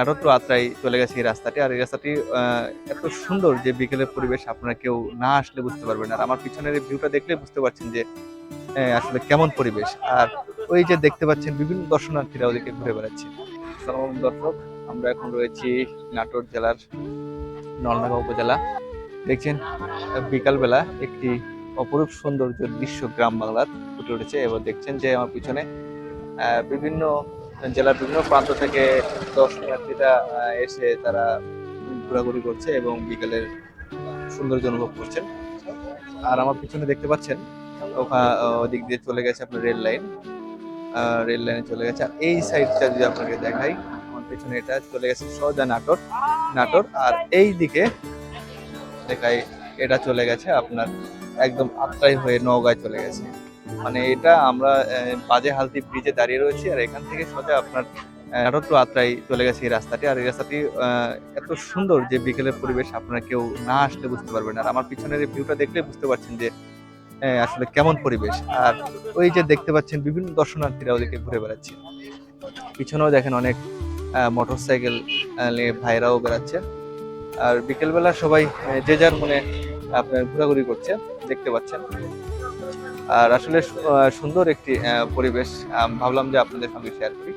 Natore two Atrai চলে গেছে এই রাস্তাটি। আর এই রাস্তাটি এত সুন্দর যে বিকেলের পরিবেশ আপনারা কেউ না আসলে বুঝতে পারবেন। আর আমার পিছনের এই ভিউটা দেখলে বুঝতে পারছেন যে আসলে কেমন পরিবেশ। আর ওই যে দেখতে পাচ্ছেন বিভিন্ন দর্শনার্থীরা ওদিকে ঘুরে বেড়াচ্ছে। সালাম দর্শক, আমরা এখন রয়েছি নাটোর জেলার নলডাঙ্গা উপজেলা। দেখছেন, বিকালবেলা একটি অপরূপ সৌন্দর্য দৃশ্য গ্রাম বাংলার ফুটে উঠেছে। এবং দেখছেন যে আমার পিছনে বিভিন্ন জেলার বিভিন্ন প্রান্ত থেকে দর্শনার্থীরা এসে তারা ঘোরাঘুরি করছে এবং বিকেলের সৌন্দর্য অনুভব করছেন। আর আমার পিছনে দেখতে পাচ্ছেন ওখানে ওদিক দিয়ে চলে গেছে আপনার রেল লাইন। রেল লাইনে চলে গেছে। আর এই সাইডটা যদি আপনাকে দেখাই, আমার পিছনে এটা চলে গেছে সোজা নাটোর নাটোর। আর এই দিকে দেখাই, এটা চলে গেছে আপনার একদম আত্রাই হয়ে নওগাঁয় চলে গেছে। মানে এটা আমরা বাজে হালতি ব্রিজে দাঁড়িয়ে রয়েছি আর এখান থেকে সোজা আপনার নাটোর টু আত্রাই চলে গেছে এই রাস্তাটি। আর এই রাস্তাটি এত সুন্দর যে বিকেলের পরিবেশ আপনারা কেউ না আসলে বুঝতে পারবেন। আর আমার পিছনের এই ভিউটা দেখলে বুঝতে পারছেন যে আসলে কেমন পরিবেশ। আর ওই যে দেখতে পাচ্ছেন বিভিন্ন দর্শনার্থীরা ওদিকে ঘুরে বেড়াচ্ছে। পিছনেও দেখেন অনেক মোটর সাইকেল নিয়ে ভাইরাও বেড়াচ্ছে। আর বিকেলবেলা সবাই যে যার মনে আপনার ঘোরাঘুরি করছে, দেখতে পাচ্ছেন। আর আসলে সুন্দর একটি পরিবেশ ভাবলাম যে আপনাদের সঙ্গে শেয়ার করি।